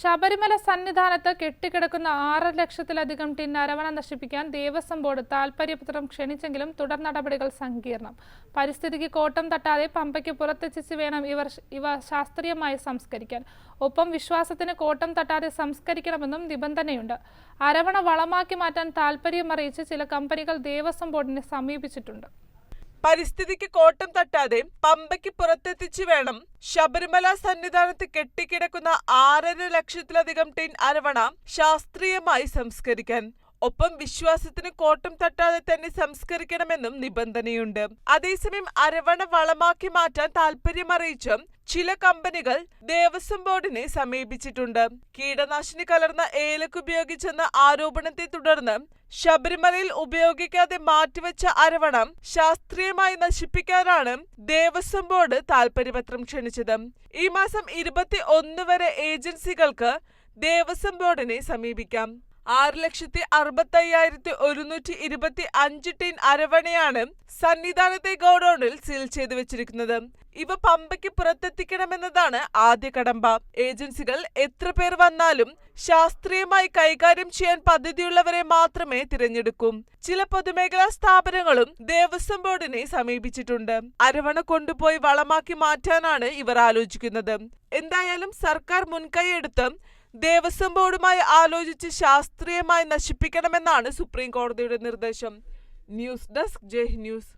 ശബരിമല സന്നിധാനത്ത് കെട്ടിക്കിടക്കുന്ന ആറ് ലക്ഷത്തിലധികം ടിൻ അരവണ നശിപ്പിക്കാൻ ദേവസ്വം ബോർഡ് താൽപര്യപത്രം ക്ഷണിച്ചെങ്കിലും തുടർ നടപടികൾ സങ്കീർണം. പരിസ്ഥിതിക്ക് കോട്ടം തട്ടാതെ പമ്പയ്ക്ക് പുറത്തെത്തിച്ച് വേണം ഇവർ ഇവ ശാസ്ത്രീയമായി സംസ്കരിക്കാൻ. ഒപ്പം വിശ്വാസത്തിന് കോട്ടം തട്ടാതെ സംസ്കരിക്കണമെന്നും നിബന്ധനയുണ്ട്. അരവണ വളമാക്കി മാറ്റാൻ താൽപര്യമറിയിച്ച് ചില കമ്പനികൾ ദേവസ്വം ബോർഡിനെ സമീപിച്ചിട്ടുണ്ട്. പരിസ്ഥിതിക്ക് കോട്ടം തട്ടാതെ പമ്പയ്ക്ക് പുറത്തെത്തിച്ചു വേണം ശബരിമല സന്നിധാനത്ത് കെട്ടിക്കിടക്കുന്ന ആറര ലക്ഷത്തിലധികം ടിൻ അരവണ ശാസ്ത്രീയമായി സംസ്കരിക്കാൻ. ഒപ്പം വിശ്വാസത്തിന് കോട്ടം തട്ടാതെ തന്നെ സംസ്കരിക്കണമെന്നും നിബന്ധനയുണ്ട്. അതേസമയം അരവണ വളമാക്കി മാറ്റാൻ താൽപര്യമറിയിച്ച് ചില കമ്പനികൾ ദേവസ്വം ബോർഡിനെ സമീപിച്ചിട്ടുണ്ട്. കീടനാശിനി കലർന്ന ഏലക്ക് ഉപയോഗിച്ചെന്ന ആരോപണത്തെ തുടർന്ന് ശബരിമലയിൽ ഉപയോഗിക്കാതെ മാറ്റിവെച്ച അരവണം ശാസ്ത്രീയമായി നശിപ്പിക്കാനാണ് ദേവസ്വം ബോർഡ് താൽപര്യപത്രം ക്ഷണിച്ചത്. ഈ മാസം ഇരുപത്തി ഒന്ന് വരെ ഏജൻസികൾക്ക് ദേവസ്വം ബോർഡിനെ സമീപിക്കാം. ആറ് ലക്ഷത്തി അറുപത്തി അയ്യായിരത്തി ഒരുന്നൂറ്റി ഇരുപത്തി അഞ്ച് ടീൻ അരവണയാണ് സന്നിധാനത്തെ ഗോഡൌണിൽ സീൽ ചെയ്തു വെച്ചിരിക്കുന്നത്. ഇവ പമ്പയ്ക്ക് പുറത്തെത്തിക്കണമെന്നതാണ് ആദ്യ കടമ്പ. ഏജൻസികൾ എത്ര പേർ വന്നാലും ശാസ്ത്രീയമായി കൈകാര്യം ചെയ്യാൻ പദ്ധതിയുള്ളവരെ മാത്രമേ തിരഞ്ഞെടുക്കൂ. ചില പൊതുമേഖലാ സ്ഥാപനങ്ങളും ദേവസ്വം ബോർഡിനെ സമീപിച്ചിട്ടുണ്ട്. അരവണ കൊണ്ടുപോയി വളമാക്കി മാറ്റാനാണ് ഇവർ ആലോചിക്കുന്നത്. എന്തായാലും സർക്കാർ മുൻകൈയെടുത്ത് ദേവസ്വം ബോർഡുമായി ആലോചിച്ച് ശാസ്ത്രീയമായി നശിപ്പിക്കണമെന്നാണ് സുപ്രീം കോടതിയുടെ നിർദ്ദേശം. News desk Jai news.